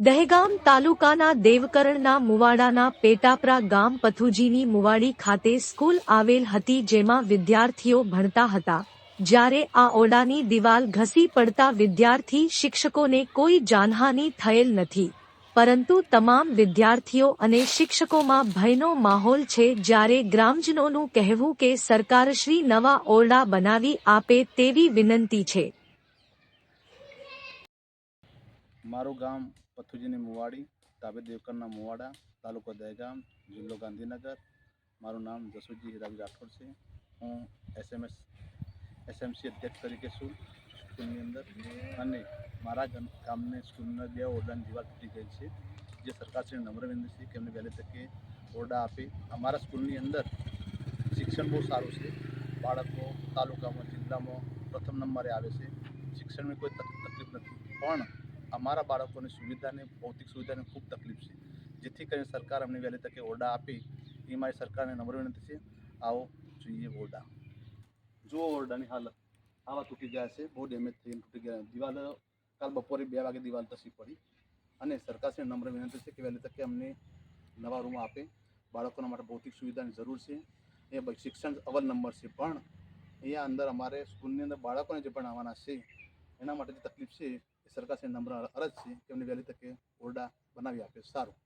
દહેગામ તાલુકાના દેવકરણના મુવાડાના પેટાપરા ગામ પથુજીની મુવાડી ખાતે સ્કૂલ આવેલ હતી જેમાં વિદ્યાર્થીઓ ભણતા હતા. જ્યારે આ ઓરડાની દિવાલ ઘસી પડતા વિદ્યાર્થી શિક્ષકોને કોઈ જાનહાનિ થયેલ નથી. પરંતુ તમામ વિદ્યાર્થીઓ અને શિક્ષકોમાં ભયનો માહોલ છે જ્યારે ગ્રામજનોનું કહેવું કે સરકારશ્રી નવા ઓરડા બનાવી આપે તેવી વિનંતી છે. મારું ગામ પથુજીની મુવાડી તાબે દેવકરના મુવાડા, તાલુકો દહેગામ, જિલ્લો ગાંધીનગર. મારું નામ જસુજી હિરાજી રાઠોડ છે. હું એસએમએસ, એસએમસી અધ્યક્ષ તરીકે છું સ્કૂલની અંદર. અને મારા ગમ- ગામને સ્કૂલના બે ઓરડાની દિવાલ તૂટી ગઈ છે, જે સરકારશ્રી વિનંતી છે કે એમને વહેલી તકે ઓરડા આપે. અમારા સ્કૂલની અંદર શિક્ષણ બહુ સારું છે. બાળકો તાલુકામાં, જિલ્લામાં પ્રથમ નંબરે આવે છે. શિક્ષણની કોઈ તક- તકલીફ નથી. પણ અમારા બાળકોની સુવિધાને, ભૌતિક સુવિધાને ખૂબ તકલીફ છે. જેથી કરીને સરકાર અમને વહેલી તકે ઓરડા આપે. એ મારી સરકારને નમ્ર વિનંતી છે. આવો જોઈએ ઓરડા. જુઓ ઓરડાની હાલત. આવા તૂટી ગયા છે. બહુ ડેમેજ થઈને તૂટી ગયા. દિવાલ, કાલ બપોરે બે વાગે દિવાલ તસી પડી. અને સરકારશ્રીને નમ્ર વિનંતી છે કે વહેલી તકે અમને નવા રૂમ આપે. બાળકોના માટે ભૌતિક સુવિધાની જરૂર છે. એ શિક્ષણ અવલ નંબર છે. પણ અહીંયા અંદર અમારે સ્કૂલની અંદર બાળકોને જે પણ આવવાના છે એના માટે જે તકલીફ છે એ સરકારશ્રી નમ્ર અરજ છે કે એમને વહેલી તકે ઓરડા બનાવી આપે, સારું.